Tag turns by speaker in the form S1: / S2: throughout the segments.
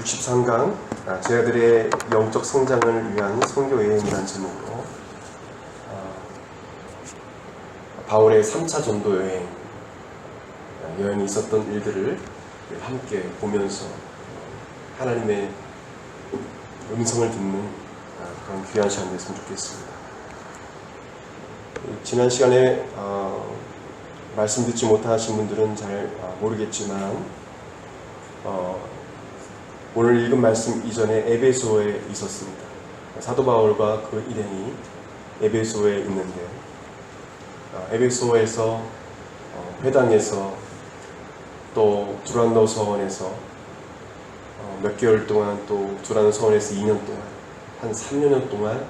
S1: 63강 아, 제자들의 영적 성장을 위한 선교 여행이라는 제목으로 아, 바울의 3차 전도 여행 아, 여행이 있었던 일들을 함께 보면서 하나님의 음성을 듣는 아, 그런 귀한 시간 됐으면 좋겠습니다. 지난 시간에 어, 말씀 듣지 못하신 분들은 잘 아, 모르겠지만 어, 오늘 읽은 말씀 이전에 에베소에 있었습니다. 사도 바울과 그 일행이 에베소에 있는데 아, 에베소에서 어, 회당에서 또 두란노 서원에서 어, 몇 개월 동안 또 두란노 서원에서 2년 동안 한 3년 동안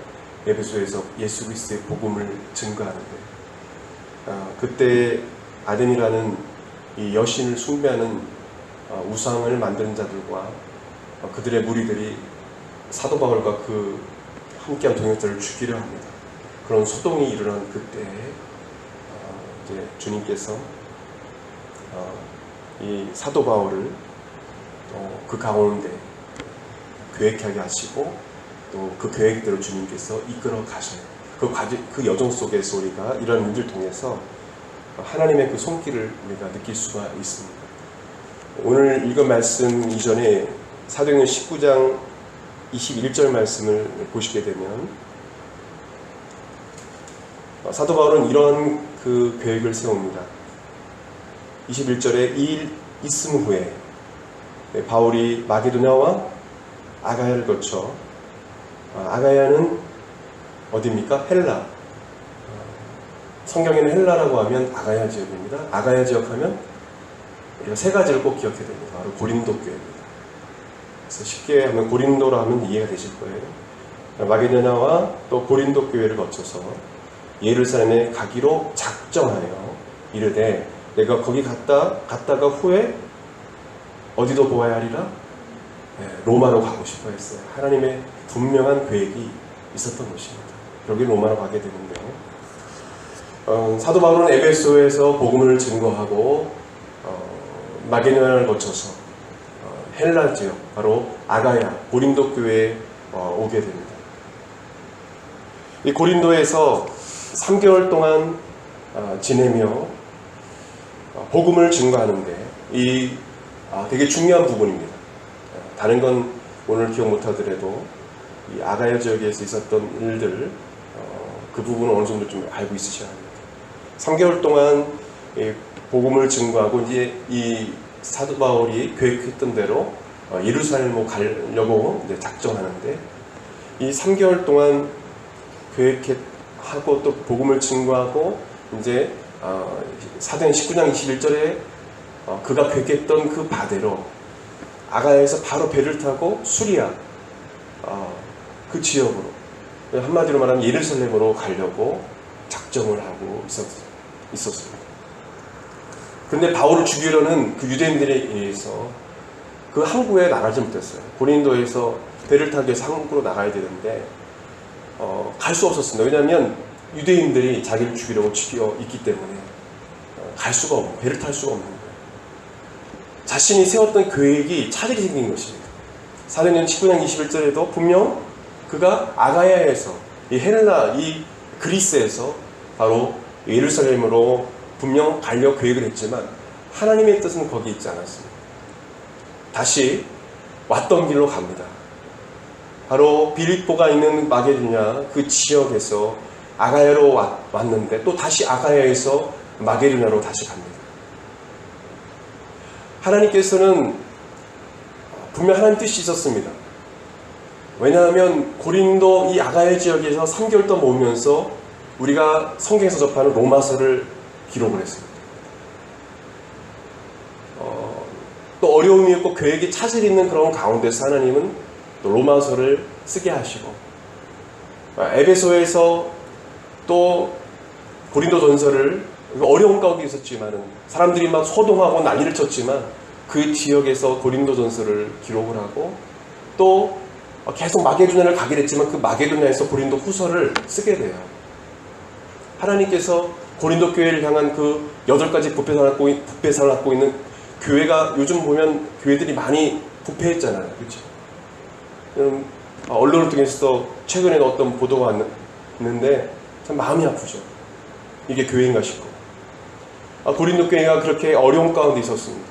S1: 에베소에서 예수 그리스도의 복음을 증거하는데 아, 그때 아덴이라는 이 여신을 숭배하는 어, 우상을 만드는 자들과 어, 그들의 무리들이 사도 바울과 그 함께한 동역자를 죽이려 합니다. 그런 소동이 일어난 그때 어, 이제 주님께서 어, 이 사도 바울을 어, 그 가운데 계획하게 하시고 또 그 계획대로 주님께서 이끌어 가셔요. 그, 과정, 그 여정 속에서 우리가 이런 일을 통해서 하나님의 그 손길을 우리가 느낄 수가 있습니다. 오늘 읽은 말씀 이전에 사도행전 19장 21절 말씀을 보시게 되면 어, 사도 바울은 이러한 그 계획을 세웁니다. 21절에 이일 있음 후에 네, 바울이 마게도냐와 아가야를 거쳐 아, 아가야는 어디입니까? 헬라. 어, 성경에는 헬라라고 하면 아가야 지역입니다. 아가야 지역 하면 우리가 세 가지를 꼭 기억해야 됩니다. 바로 고린도 교회입니다. 그래서 쉽게 하면 고린도라 하면 이해가 되실 거예요. 마게도냐와 또 고린도 교회를 거쳐서 예루살렘에 가기로 작정하여 이르되 내가 거기 갔다 갔다가 후에 어디도 보아야 하리라 네, 로마로 가고 싶어 했어요. 하나님의 분명한 계획이 있었던 것입니다. 여기 로마로 가게 되는데요. 어, 사도 바울은 에베소에서 복음을 증거하고 어, 마게도냐를 거쳐서 어, 헬라 지역 바로 아가야 고린도 교회에 어, 오게 됩니다. 이 고린도에서 3개월 동안 어, 지내며 어, 복음을 증거하는데 이 아, 되게 중요한 부분입니다. 어, 다른 건 오늘 기억 못하더라도 이 아가야 지역에서 있었던 일들 어, 그 부분은 어느 정도 좀 알고 있으셔야 합니다. 3개월 동안 이 복음을 증거하고 이제 이 사도 바울이 계획했던 대로 어, 예루살렘으로 가려고 작정하는데 이 3개월 동안 계획하고 또 복음을 증거하고 이제 어, 사도행 19장 21절에 어, 그가 계획했던 그 바대로 아가야에서 바로 배를 타고 수리아 어, 그 지역으로 한마디로 말하면 예루살렘으로 가려고 작정을 하고 있었, 있었습니다. 근데 바울을 죽이려는 그 유대인들에 의해서 그 항구에 나가지 못했어요. 고린도에서 배를 타기 위해서 항구로 나가야 되는데 어, 갈 수 없었습니다. 왜냐하면 유대인들이 자기를 죽이려고 죽여 있기 때문에 어, 갈 수가 없고 배를 탈 수가 없는 거예요. 자신이 세웠던 계획이 차질이 생긴 것입니다. 사도행 19장 21절에도 분명 그가 아가야에서 이 헬라 이 그리스에서 바로 예루살렘으로 분명 가려 계획을 했지만 하나님의 뜻은 거기 있지 않았습니다. 다시 왔던 길로 갑니다. 바로 빌립보가 있는 마게도냐 그 지역에서 아가야로 왔는데 또 다시 아가야에서 마게도냐로 다시 갑니다. 하나님께서는 분명 하나님 뜻이 있었습니다. 왜냐하면 고린도 이 아가야 지역에서 3개월 동안 모으면서 우리가 성경에서 접하는 로마서를 기록을 했습니다. 어, 또 어려움이 있고 계획이 차질 있는 그런 가운데서 하나님은 또 로마서를 쓰게 하시고 아, 에베소에서 또 고린도 전설을 어려운 가운데 있었지만은 사람들이 막 소동하고 난리를 쳤지만 그 지역에서 고린도 전설을 기록을 하고 또 계속 마게도냐를 가게 됐지만 그 마게도냐에서 고린도 후서를 쓰게 돼요. 하나님께서 고린도 교회를 향한 그 여덟 가지 부패상을 갖고, 부패상을 갖고 있는 교회가 요즘 보면 교회들이 많이 부패했잖아요. 그렇죠? 그럼 아, 언론을 통해서 최근에 어떤 보도가 왔는데 참 마음이 아프죠. 이게 교회인가 싶고 아, 고린도 교회가 그렇게 어려운 가운데 있었습니다.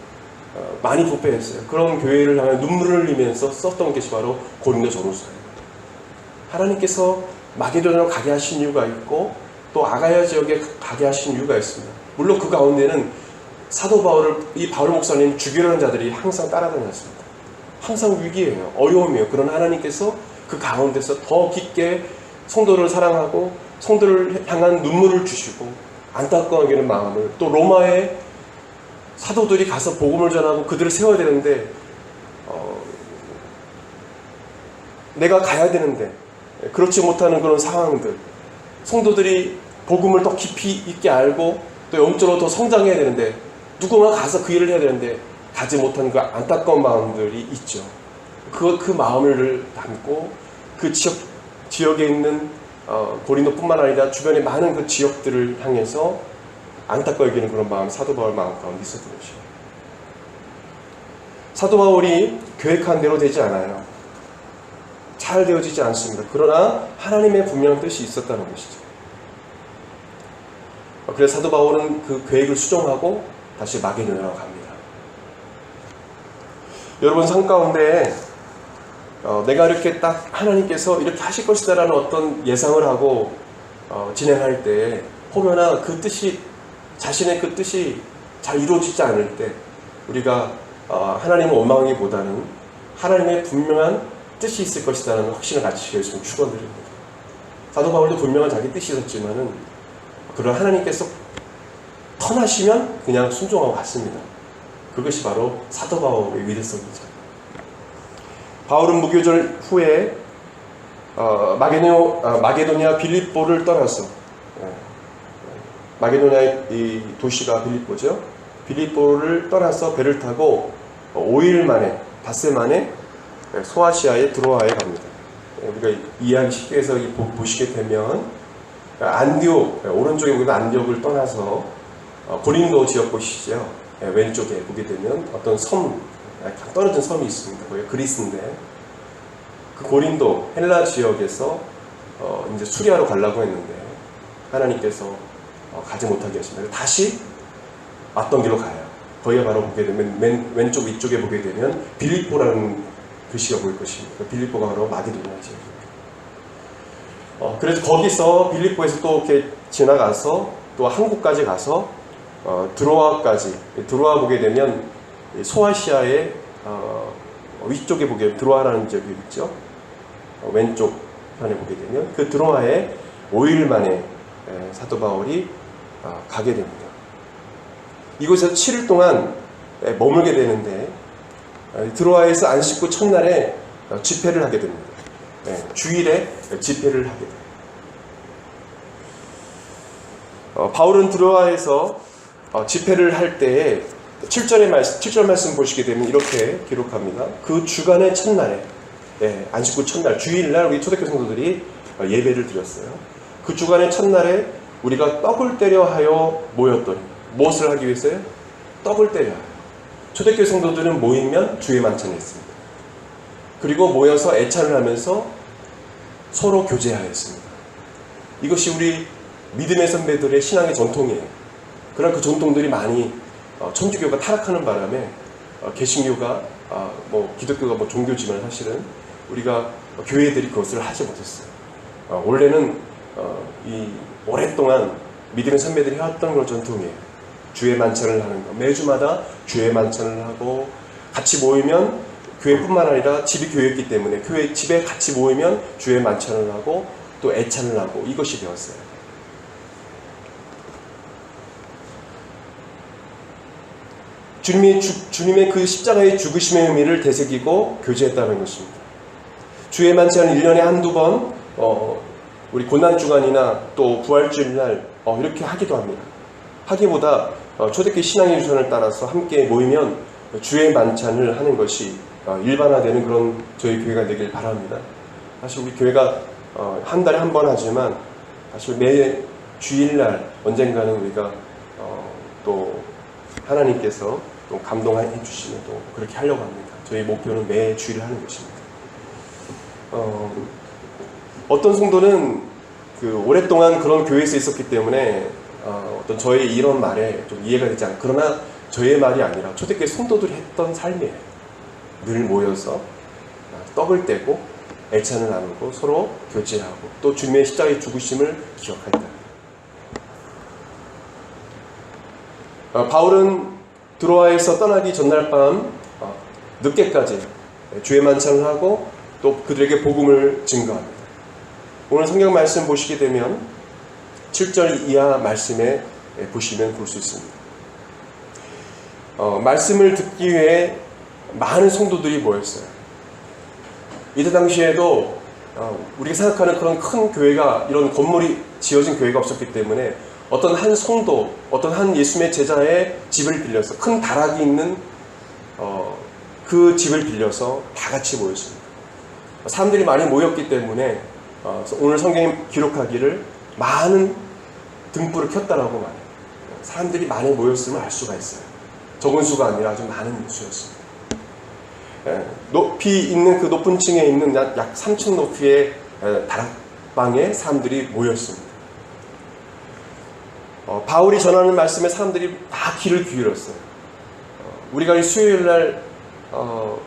S1: 어, 많이 부패했어요. 그런 교회를 향해 눈물을 흘리면서 썼던 것이 바로 고린도 전후서예요. 하나님께서 마게도냐로 가게 하신 이유가 있고 또 아가야 지역에 가게 하신 이유가 있습니다. 물론 그 가운데는 사도 바울을 이 바울 목사님 죽이려는 자들이 항상 따라다녔습니다. 항상 위기예요. 어려움이에요. 그런 하나님께서 그 가운데서 더 깊게 성도를 사랑하고 성도를 향한 눈물을 주시고 안타까워하게 하는 마음을 또 로마의 사도들이 가서 복음을 전하고 그들을 세워야 되는데 어, 내가 가야 되는데 그렇지 못하는 그런 상황들 성도들이 복음을 더 깊이 있게 알고 또 영적으로 더 성장해야 되는데 누군가 가서 그 일을 해야 되는데 가지 못한 그 안타까운 마음들이 있죠. 그, 그 마음을 담고 그 지역, 지역에 있는 어, 고린도뿐만 아니라 주변의 많은 그 지역들을 향해서 안타까워 여기는 그런 마음, 사도 바울 마음 가운데 있었던 것이죠. 사도 바울이 계획한 대로 되지 않아요. 잘 되어지지 않습니다. 그러나 하나님의 분명한 뜻이 있었다는 것이죠. 어, 그래서 사도 바울은 그 계획을 수정하고 다시 마게도냐로 갑니다. 여러분 삶 가운데 어, 내가 이렇게 딱 하나님께서 이렇게 하실 것이다라는 어떤 예상을 하고 어, 진행할 때 혹여나 그 뜻이 자신의 그 뜻이 잘 이루어지지 않을 때 우리가 어, 하나님을 원망하기보다는 하나님의 분명한 뜻이 있을 것이다라는 확신을 가지시길 좀 축원드립니다. 사도 바울도 분명한 자기 뜻이 있었지만은 그런 하나님께서 터나시면 그냥 순종하고 갔습니다. 그것이 바로 사도 바울의 위대성이죠. 바울은 무교절 후에 어, 마게노, 아, 마게도니아 빌립보를 떠나서 예, 마게도니아의 이 도시가 빌립보죠. 빌립보를 떠나서 배를 타고 5일 만에 닷새 만에 소아시아의 드로아에 갑니다. 예, 우리가 이해하기 쉽게 해서 보시게 되면 안디옥 예, 오른쪽에 보면 안디옥을 떠나서 어, 고린도 지역 보시죠. 예, 왼쪽에 보게 되면 어떤 섬 떨어진 섬이 있습니다. 거기가 그리스인데 그 고린도 헬라 지역에서 어, 이제 수리하러 가려고 했는데 하나님께서 어, 가지 못하게 하십니다. 다시 왔던 길로 가요. 거기가 바로 보게 되면 맨, 왼쪽 위쪽에 보게 되면 빌립보라는 글씨가 보일 것입니다. 그 빌립보가 바로 마게도냐 지역입니다. 어, 그래서 거기서 빌립보에서 또 이렇게 지나가서 또 한국까지 가서 어, 드로아까지 드로아 보게 되면 이 소아시아의 어, 위쪽에 보게 되면 드로아라는 지역이 있죠. 어, 왼쪽 편에 보게 되면 그 드로아에 5일 만에 에, 사도 바울이 어, 가게 됩니다. 이곳에서 7일 동안 에, 머물게 되는데 어, 드로아에서 안식구 첫날에 어, 집회를 하게 됩니다. 예, 주일에 집회를 하게 돼요. 어, 바울은 드로아에서 어, 집회를 할 때에 7절의 말씀, 7절 말씀 보시게 되면 이렇게 기록합니다. 그 주간의 첫날에, 예, 안식구 첫날, 주일날 우리 초대교 성도들이 어, 예배를 드렸어요. 그 주간의 첫날에 우리가 떡을 때려 하여 모였더니, 무엇을 하기 위해서요? 떡을 때려 하여. 초대교 성도들은 모이면 주의 만찬을 했습니다. 그리고 모여서 애찬을 하면서 서로 교제하였습니다. 이것이 우리 믿음의 선배들의 신앙의 전통이에요. 그러나 그 전통들이 많이 어, 천주교가 타락하는 바람에 어, 개신교가 아, 뭐 기독교가 뭐 종교지만 사실은 우리가 교회들이 그것을 하지 못했어요. 어, 원래는 어, 이 오랫동안 믿음의 선배들이 해왔던 그런 전통이에요. 주의 만찬을 하는 거 매주마다 주의 만찬을 하고 같이 모이면 교회뿐만 아니라 집이 교회였기 때문에 교회 집에 같이 모이면 주의 만찬을 하고 또 애찬을 하고 이것이 되었어요. 주님의, 주, 주님의 그 십자가의 죽으심의 의미를 되새기고 교제했다는 것입니다. 주의 만찬은 1년에 한두 번, 어, 우리 고난주간이나 또 부활주일날 어, 이렇게 하기도 합니다. 하기보다 어, 초대교회 신앙의 유선을 따라서 함께 모이면 주의 만찬을 하는 것이 어, 일반화되는 그런 저희 교회가 되길 바랍니다. 사실 우리 교회가 어, 한 달에 한 번 하지만 사실 매 주일날 언젠가는 우리가 어, 또 하나님께서 또 감동해 주시면 또 그렇게 하려고 합니다. 저희 목표는 매 주일 하는 것입니다. 어, 어떤 성도는 그 오랫동안 그런 교회에서 있었기 때문에 어, 어떤 저의 이런 말에 좀 이해가 되지 않고 그러나 저의 말이 아니라 초대교회 성도들이 했던 삶이에요. 늘 모여서 떡을 떼고 애찬을 나누고 서로 교제하고 또 주님의 십자가의 죽으심을 기억할 때. 어, 바울은 드로아에서 떠나기 전날 밤 어, 늦게까지 주의 만찬을 하고 또 그들에게 복음을 증거합니다. 오늘 성경 말씀 보시게 되면 7절 이하 말씀에 보시면 볼 수 있습니다. 어, 말씀을 듣기 위해 많은 성도들이 모였어요. 이때 당시에도 어, 우리가 생각하는 그런 큰 교회가 이런 건물이 지어진 교회가 없었기 때문에 어떤 한 성도, 어떤 한 예수님의 제자의 집을 빌려서 큰 다락이 있는 어, 그 집을 빌려서 다 같이 모였습니다. 사람들이 많이 모였기 때문에 어, 오늘 성경이 기록하기를 많은 등불을 켰다라고 말해요. 사람들이 많이 모였음을 알 수가 있어요. 적은 수가 아니라 아주 많은 수였습니다. 예, 높이 있는 그 높은 층에 있는 약, 약 3층 높이의 예, 다락방에 사람들이 모였습니다. 어, 바울이 전하는 말씀에 사람들이 다 귀를 기울였어요. 어, 우리가 이 수요일 날 어,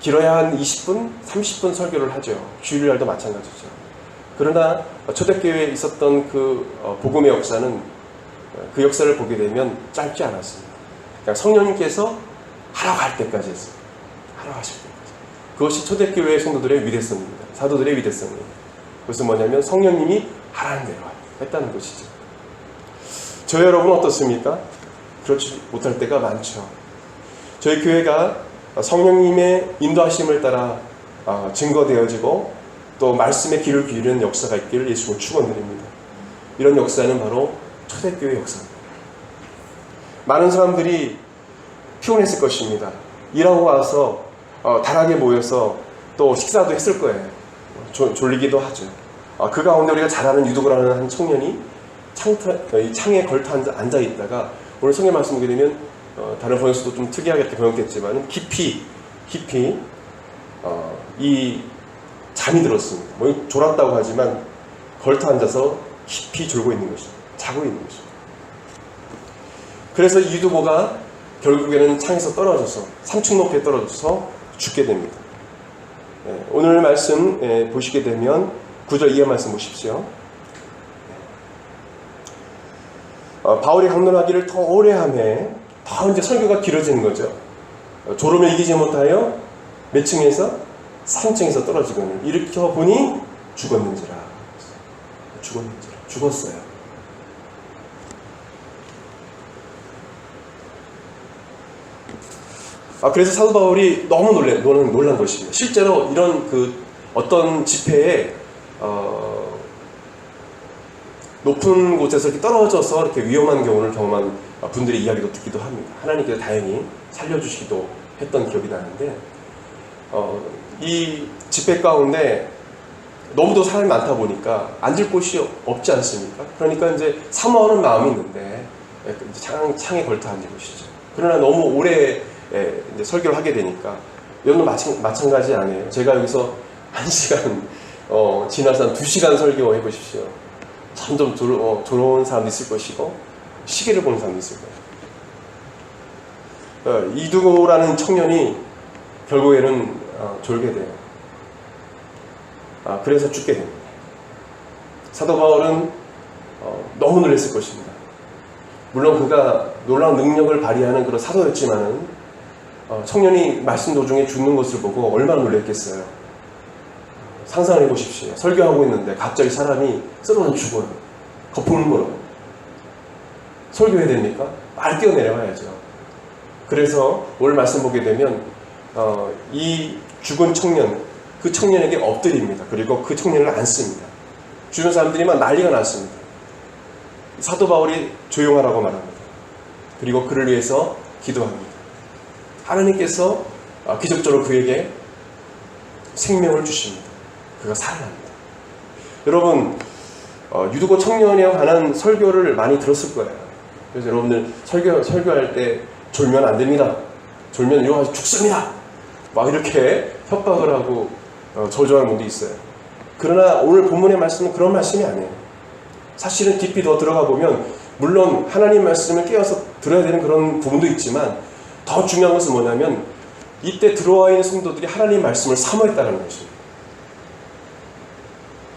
S1: 길어야 한 20분, 30분 설교를 하죠. 주일날도 마찬가지죠. 그러나 초대교회에 있었던 그 어, 복음의 역사는 어, 그 역사를 보게 되면 짧지 않았습니다. 그냥 성령님께서 하라고 할 때까지 했어요. 하라고 하실 때까지. 그것이 초대교회의 성도들의 위대성입니다. 사도들의 위대성이에요. 그것은 뭐냐면 성령님이 하라는 대로 했다는 것이죠. 저 여러분 어떻습니까? 그렇지 못할 때가 많죠. 저희 교회가 성령님의 인도하심을 따라 어, 증거되어지고 또 말씀의 길을 기울이는 역사가 있기를 예수님을 축원드립니다. 이런 역사는 바로 초대교회 역사입니다. 많은 사람들이 피곤했을 것입니다. 일하고 와서 어, 다락에 모여서 또 식사도 했을 거예요. 조, 졸리기도 하죠. 어, 그 가운데 우리가 잘 아는 유도그라는 한 청년이 창, 이 창에 걸터 앉아, 있다가 오늘 성경 말씀 보게 되면 어, 다른 번역서도 좀 특이하게 번역됐지만 깊이 깊이 어, 이 잠이 들었습니다. 뭐 졸았다고 하지만 걸터 앉아서 깊이 졸고 있는 것이죠. 자고 있는 것이죠. 그래서 이 유두보가 결국에는 창에서 떨어져서 3층 높이에 떨어져서 죽게 됩니다. 예, 오늘 말씀 예, 보시게 되면 9절 이하 말씀 보십시오. 어, 바울이 강론하기를 더 오래 하며 더 이제 설교가 길어지는 거죠. 어, 졸음을 이기지 못하여 몇 층에서 3층에서 떨어지거늘 일으켜 보니 죽었는지라. 죽었는지라. 죽었어요. 아, 그래서 사도 바울이 너무 놀래, 놀란, 놀란 것입니다. 실제로 이런 그 어떤 집회에, 어, 높은 곳에서 이렇게 떨어져서 이렇게 위험한 경우를 경험한 분들의 이야기도 듣기도 합니다. 하나님께서 다행히 살려주시기도 했던 기억이 나는데, 어, 이 집회 가운데 너무도 사람이 많다 보니까 앉을 곳이 없지 않습니까? 그러니까 이제 사모하는 마음이 있는데, 이제 창, 창에 걸터 앉은 것이죠. 그러나 너무 오래 예, 이제 설교를 하게 되니까 여러분도 마찬, 마찬가지 아니에요. 제가 여기서 한 시간 어, 지나서 한 두 시간 설교 해보십시오. 점점 졸, 어, 졸아오는 사람도 있을 것이고 시계를 보는 사람도 있을 거예요. 어, 이두고라는 청년이 결국에는 어, 졸게 돼요. 아, 그래서 죽게 됩니다. 사도 바울은 어, 너무 놀랐을 것입니다. 물론 그가 놀라운 능력을 발휘하는 그런 사도였지만은 어, 청년이 말씀 도중에 죽는 것을 보고 얼마나 놀랐겠어요. 상상해 보십시오. 설교하고 있는데 갑자기 사람이 쓰러져 죽어요. 거품을 물어. 설교해야 됩니까? 말 뛰어내려가야죠. 그래서 오늘 말씀 보게 되면 어, 이 죽은 청년, 그 청년에게 엎드립니다. 그리고 그 청년을 안습니다. 주변 사람들이 막 난리가 났습니다. 사도 바울이 조용하라고 말합니다. 그리고 그를 위해서 기도합니다. 하나님께서 어, 기적적으로 그에게 생명을 주십니다. 그가 살아납니다. 여러분, 어, 유두고 청년에 관한 설교를 많이 들었을 거예요. 그래서 여러분들 설교, 설교할 때 졸면 안 됩니다. 졸면 이거 죽습니다. 막 이렇게 협박을 하고 어, 저주하는 분도 있어요. 그러나 오늘 본문의 말씀은 그런 말씀이 아니에요. 사실은 깊이 더 들어가 보면 물론 하나님 말씀을 깨어서 들어야 되는 그런 부분도 있지만 더 중요한 것은 뭐냐면 이때 들어와 있는 성도들이 하나님 말씀을 사모했다는 것입니다.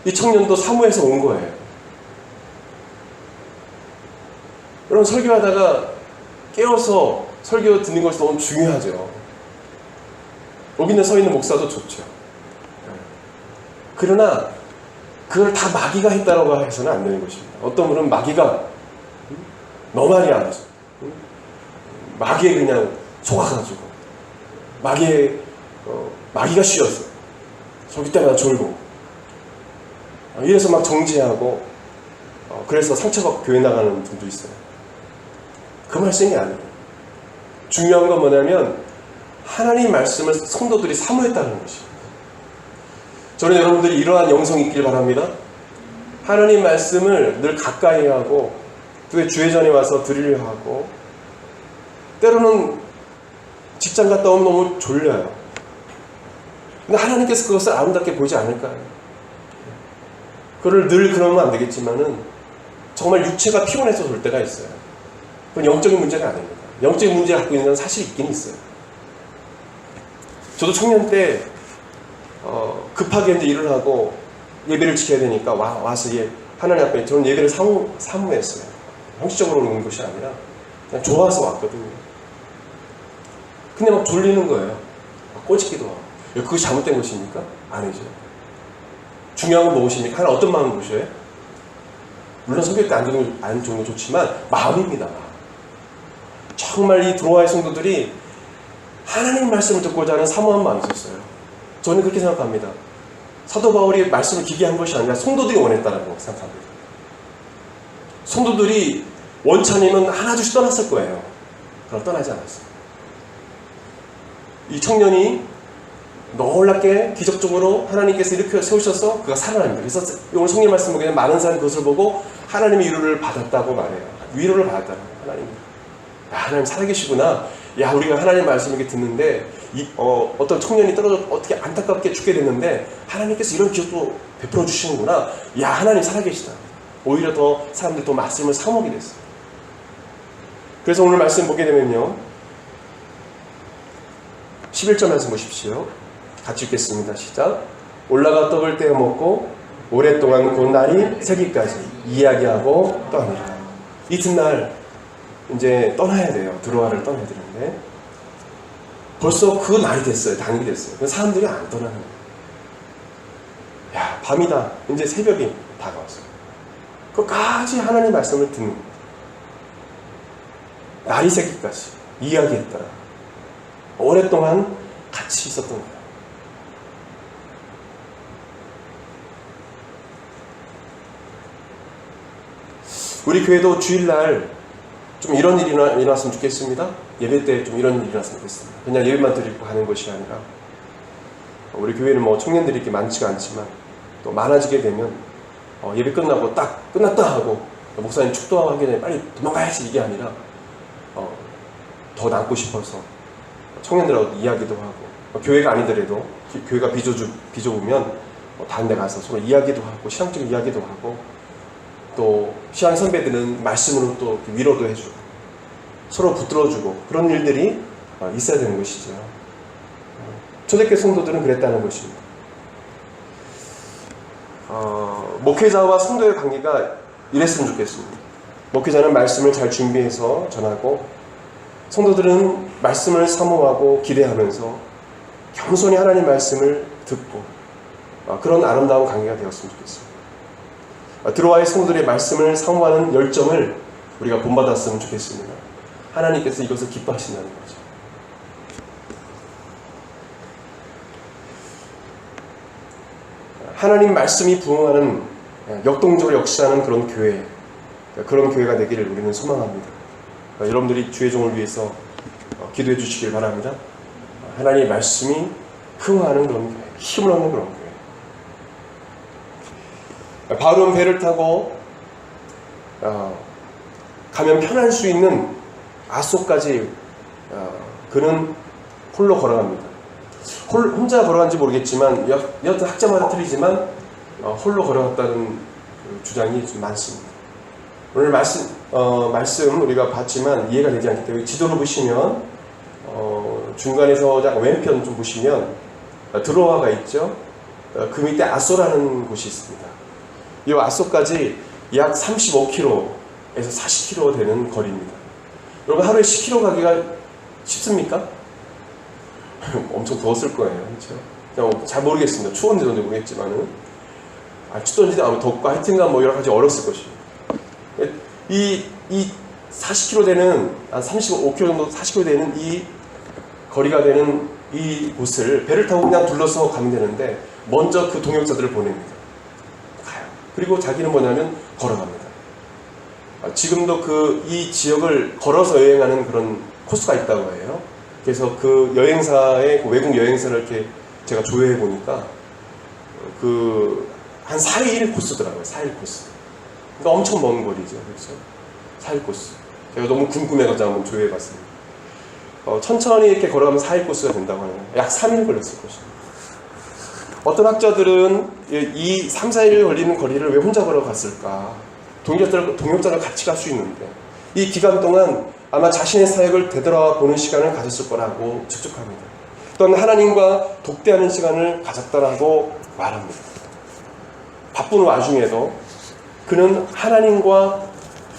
S1: 이 청년도 사모해서 온 거예요. 여러분 설교하다가 깨어서 설교 듣는 것이 너무 중요하죠. 여기는 서 있는 목사도 좋죠. 그러나 그걸 다 마귀가 했다라고 해서는 안 되는 것입니다. 어떤 분은 마귀가 너 말이야 하면서 마귀에 그냥 속아가지고 마귀에 어, 마귀가 씌었어. 저기 때마다 졸고 어, 이래서 막 정지하고 어, 그래서 상처받고 교회 나가는 분도 있어요. 그 말씀이 아니에요. 중요한 건 뭐냐면 하나님 말씀을 성도들이 사모했다는 것입니다. 저는 여러분들이 이러한 영성이 있길 바랍니다. 하나님 말씀을 늘 가까이 하고 또 주의 전에 와서 들으려 하고 때로는 직장 갔다 오면 너무 졸려요. 근데 하나님께서 그것을 아름답게 보지 않을까요? 그를 늘 그러면 안 되겠지만은 정말 육체가 피곤해서 졸 때가 있어요. 그건 영적인 문제가 아닙니다. 영적인 문제를 갖고 있는 건 사실 있긴 있어요. 저도 청년 때 어, 급하게 이제 일을 하고 예배를 지켜야 되니까 와, 와서 예, 하나님 앞에 저는 예배를 사무, 사무했어요. 형식적으로 온 것이 아니라 그냥 좋아서 왔거든요. 근데 막 졸리는 거예요. 막 꼬집기도 하고. 그것이 잘못된 것입니까? 아니죠. 중요한 건 무엇입니까? 하나 어떤 마음을 보셔요? 물론 성격 때안 좋은, 안 좋은 거 좋지만 마음입니다. 마음. 정말 이 드로아의 성도들이 하나님 말씀을 듣고자 하는 마음이 있었어요. 저는 그렇게 생각합니다. 사도 바울이 말씀을 기게 한 것이 아니라 성도들이 원했다고 생각합니다. 성도들이 원천이면 하나둘씩 떠났을 거예요. 그럼 떠나지 않았어요. 이 청년이 놀랍게 기적적으로 하나님께서 이렇게 세우셔서 그가 살아납니다. 그래서 오늘 성령 말씀 보기에는 많은 사람이 그것을 보고 하나님의 위로를 받았다고 말해요. 위로를 거예요. 하나님. 야, 하나님 살아계시구나. 야, 우리가 하나님 말씀 이렇게 듣는데 이, 어, 어떤 청년이 떨어져 어떻게 안타깝게 죽게 됐는데 하나님께서 이런 기적도 베풀어 주시는구나. 야, 하나님 살아계시다. 오히려 더 사람들이 더 말씀을 사모게 됐어요. 그래서 오늘 말씀 보게 되면요. 11절 말씀 보십시오. 같이 읽겠습니다. 시작. 올라가 떡을 떼어 먹고 오랫동안 곧 날이 새기까지 이야기하고 떠나니라. 이튿날 이제 떠나야 돼요. 드로아를 떠나야 되는데 벌써 그 날이 됐어요. 당일이 됐어요. 사람들이 안 떠나는 거예요. 야, 밤이다. 이제 새벽이 다가왔어요. 끝까지 하나님 말씀을 듣는 거예요. 날이 새기까지 이야기했더라. 오랫동안 같이 있었던 거예요. 우리 교회도 주일날 좀 이런 일이 일어났으면 좋겠습니다. 예배 때 좀 이런 일이 일어났으면 좋겠습니다. 그냥 예배만 드리고 가는 것이 아니라 우리 교회는 뭐 청년들이 이렇게 많지가 않지만 또 많아지게 되면 어, 예배 끝나고 딱 끝났다 하고 목사님 축도하기 전에 빨리 도망가야지 이게 아니라 어, 더 남고 싶어서 청년들하고 이야기도 하고 어, 교회가 아니더라도 기- 교회가 비좁, 비좁으면 어, 다른 데 가서 서로 이야기도 하고 신앙적인 이야기도 하고 또 신앙 선배들은 말씀으로 또 위로도 해주고 서로 붙들어주고 그런 일들이 어, 있어야 되는 것이죠. 어, 초대교회 성도들은 그랬다는 것입니다. 어, 목회자와 성도의 관계가 이랬으면 좋겠습니다. 목회자는 말씀을 잘 준비해서 전하고 성도들은 말씀을 사모하고 기대하면서 겸손히 하나님 말씀을 듣고 어, 그런 아름다운 관계가 되었으면 좋겠습니다. 어, 드로아의 성도들의 말씀을 사모하는 열정을 우리가 본받았으면 좋겠습니다. 하나님께서 이것을 기뻐하신다는 거죠. 하나님 말씀이 부응하는 역동적으로 역사하는 그런 교회, 그런 교회가 되기를 우리는 소망합니다. 어, 여러분들이 주의 종을 위해서 어, 기도해 주시길 바랍니다. 어, 하나님의 말씀이 흥하는 그런 교회, 힘을 얻는 그런 교회. 바로는 배를 타고 어, 가면 편할 수 있는 아소까지 어, 그는 홀로 걸어갑니다. 홀, 혼자 걸어간지 모르겠지만 여, 여튼 학자마다 틀리지만 어, 홀로 걸어갔다는 그 주장이 좀 많습니다. 오늘 말씀 어, 말씀 우리가 봤지만 이해가 되지 않기 때문에 지도를 보시면 어, 중간에서 왼편 좀 보시면 어, 드로아가 있죠. 어, 그 밑에 아소라는 곳이 있습니다. 이 아소까지 약 35km에서 40km 되는 거리입니다. 여러분 하루에 10km 가기가 쉽습니까? 엄청 더웠을 거예요. 그렇죠? 잘 모르겠습니다. 추웠는지 던지 모르겠지만은 아, 춥던지 아마 덥고 하여튼간 뭐 여러 가지 어렸을 것이에요. 이, 이 40km 되는, 한 35km 정도 40km 되는 이 거리가 되는 이 곳을 배를 타고 그냥 둘러서 가면 되는데 먼저 그 동역자들을 보냅니다. 그리고 자기는 뭐냐면 걸어갑니다. 아, 지금도 그 이 지역을 걸어서 여행하는 그런 코스가 있다고 해요. 그래서 그 여행사의 그 외국 여행사를 이렇게 제가 조회해 보니까 그 한 4일 코스더라고요. 4일 코스. 그러니까 엄청 먼 거리죠. 그렇죠? 4일 코스. 제가 너무 궁금해가지고 한번 조회해 봤습니다. 어, 천천히 이렇게 걸어가면 4일 코스가 된다고 하네요. 약 3일 걸렸을 것입니다. 어떤 학자들은 이 3, 4일 걸리는 거리를 왜 혼자 걸어갔을까? 동역자를, 동역자를 같이 갈 수 있는데 이 기간 동안 아마 자신의 사역을 되돌아보는 시간을 가졌을 거라고 추측합니다. 또한 하나님과 독대하는 시간을 가졌다라고 말합니다. 바쁜 와중에도 그는 하나님과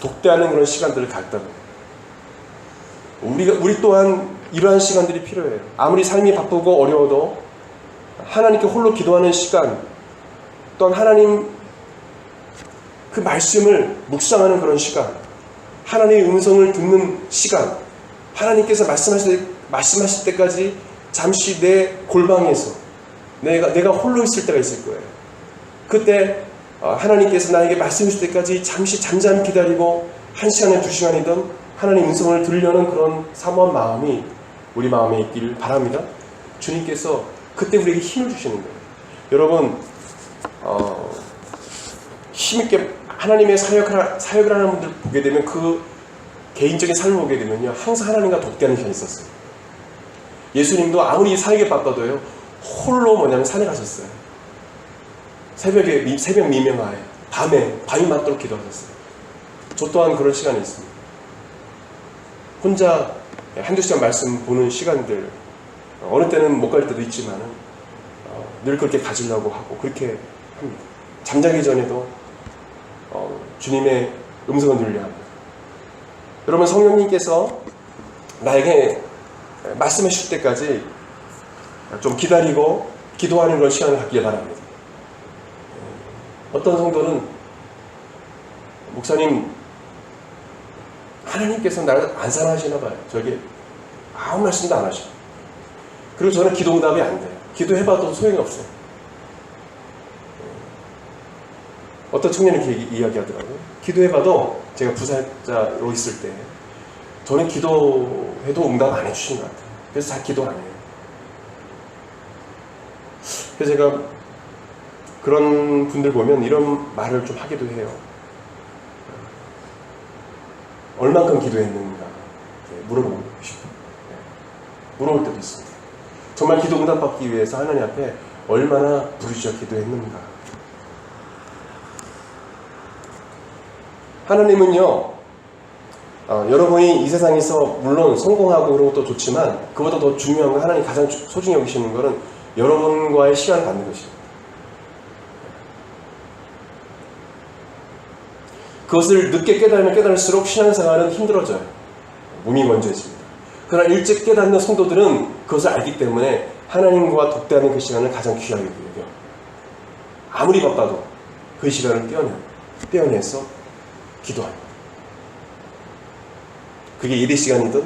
S1: 독대하는 그런 시간들을 갖다고. 우리가 우리 또한 이러한 시간들이 필요해요. 아무리 삶이 바쁘고 어려워도 하나님께 홀로 기도하는 시간, 또한 하나님 그 말씀을 묵상하는 그런 시간, 하나님의 음성을 듣는 시간, 하나님께서 말씀하실, 때, 말씀하실 때까지 잠시 내 골방에서 내가, 내가 홀로 있을 때가 있을 거예요. 그때 어, 하나님께서 나에게 말씀해 주실 때까지 잠시 잠잠 기다리고 한 시간에 두 시간이든 하나님 음성을 들으려는 그런 사모한 마음이 우리 마음에 있기를 바랍니다. 주님께서 그때 우리에게 힘을 주시는 거예요. 여러분 어, 힘있게 하나님의 사역을, 사역을 하는 분들 보게 되면 그 개인적인 삶을 보게 되면요 항상 하나님과 독대하는 시간이 있었어요. 예수님도 아무리 사역에 바빠도요 홀로 뭐냐면 산에 가셨어요. 새벽에 새벽 미명하에 밤에 밤이 맞도록 기도하셨어요. 저 또한 그런 시간이 있습니다. 혼자 한두 시간 말씀 보는 시간들 어느 때는 못 갈 때도 있지만은 어, 늘 그렇게 가지려고 하고 그렇게 합니다. 잠자기 전에도 어, 주님의 음성을 들려야 합니다. 여러분 성령님께서 나에게 말씀해 주실 때까지 좀 기다리고 기도하는 그런 시간을 갖길 바랍니다. 어떤 성도는 목사님 하나님께서 나를 안 사랑하시나 봐요. 저게 아무 말씀도 안 하셔. 그리고 저는 기도 응답이 안 돼요. 기도해봐도 소용이 없어요. 어떤 청년이 이렇게 이야기하더라고요. 기도해봐도 제가 부사자로 있을 때 저는 기도해도 응답 안 해주시는 것 같아요. 그래서 잘 기도 안 해요. 그래서 제가 그런 분들 보면 이런 말을 좀 하기도 해요. 얼만큼 기도했는가 물어보고 싶어요. 물어볼 때도 있습니다. 정말 기도 응답받기 위해서 하나님 앞에 얼마나 부르짖어 기도했는가. 하나님은요, 어, 여러분이 이 세상에서 물론 성공하고 그런 것도 좋지만 그보다 더 중요한 건 하나님 가장 소중히 여기시는 것은 여러분과의 시간을 갖는 것입니다. 그것을 늦게 깨달으면 깨달을수록 신앙생활은 힘들어져요. 몸이 먼저해집니다. 그러나 일찍 깨닫는 성도들은 그것을 알기 때문에 하나님과 독대하는 그 시간을 가장 귀하게 여겨. 아무리 바빠도 그 시간을 떼어내, 떼어내서 기도합니다. 그게 예배 시간이든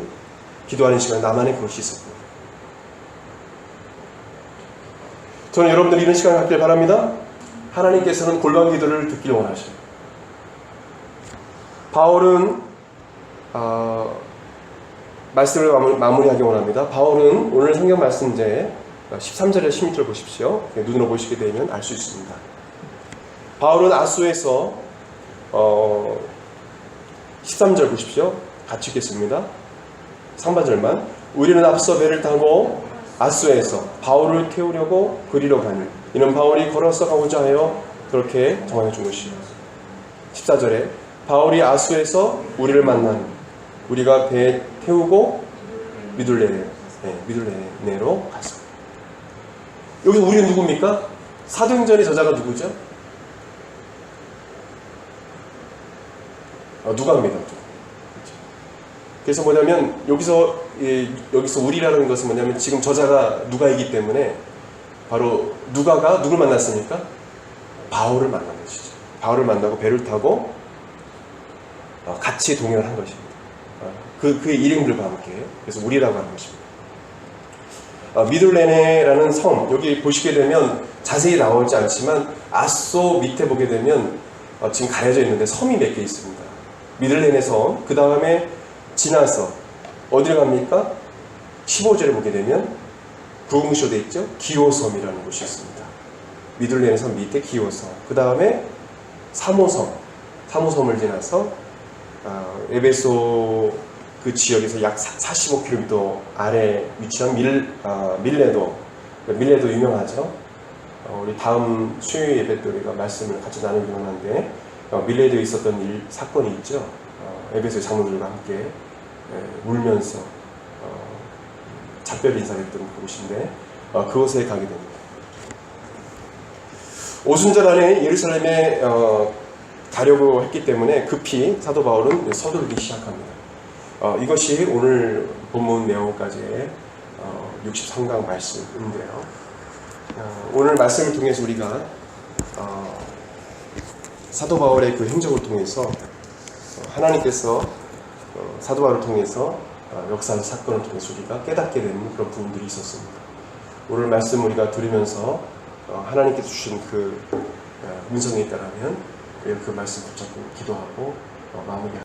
S1: 기도하는 시간 나만의 그것이 거예요. 저는 여러분들 이런 시간을 갖길 바랍니다. 하나님께서는 골방 기도를 듣길 원하셔요. 바울은 어, 말씀을 마무리, 하기 원합니다. 바울은 오늘 성경 말씀제 13절에 16절 보십시오. 눈으로 보시게 되면 알 수 있습니다. 바울은 아수에서 어, 13절 보십시오. 같이 읽겠습니다. 상반절만. 우리는 앞서 배를 타고 아스에서 바울을 태우려고 그리러 가니 이는 바울이 걸어서 가고자 하여 그렇게 정하여 준 것이요 14절에 바울이 아수에서 우리를 만나니 우리가 배에 태우고 미둘레 네, 미둘레네로 갔어. 여기서 우리는 누굽니까? 사도행전의 저자가 누구죠? 어, 누가입니다. 그렇죠. 그래서 뭐냐면 여기서 예, 여기서 우리라는 것은 뭐냐면 지금 저자가 누가이기 때문에 바로 누가가 누굴 만났습니까? 바울을 만난 것이죠. 바울을 만나고 배를 타고 어, 같이 동행을 한. 어, 그, 그의 일행들과 함께. 그래서 우리라고 하는 것입니다. 어, 미둘레네라는 섬, 여기 보시게 되면 자세히 나오지 않지만 아소 밑에 보게 되면 어, 지금 가려져 있는데 섬이 몇 개 있습니다. 미들레네 섬, 그 다음에 지나서 어디를 갑니까? 15절에 보게 되면 구음시로 되어 있죠? 기호섬이라는 곳이 있습니다. 미들레네 섬 밑에 기호섬, 그 다음에 사모섬, 사모섬을 지나서 어, 에베소 그 지역에서 약 45km 아래 위치한 밀, 아, 밀레도, 밀레도 유명하죠. 어, 우리 다음 수요 예배 때 우리가 말씀을 같이 나누기로 하는데 어, 밀레도에 있었던 일, 사건이 있죠. 어, 에베소 장로들과 함께 예, 울면서 어, 작별 인사했던 그곳인데 어, 그곳에 가게 됩니다. 오순절 안에 예루살렘에 어, 가려고 했기 때문에 급히 사도 바울은 서두르기 시작합니다. 어, 이것이 오늘 본문 내용까지의 어, 63강 말씀인데요. 어, 오늘 말씀을 통해서 우리가 어, 사도 바울의 그 행적을 통해서 어, 하나님께서 어, 사도 바울을 통해서 어, 역사의 사건을 통해서 우리가 깨닫게 되는 그런 부분들이 있었습니다. 오늘 말씀 우리가 들으면서 어, 하나님께서 주신 그 어, 음성에 우리가 그 말씀 붙잡고 기도하고 어, 마무리.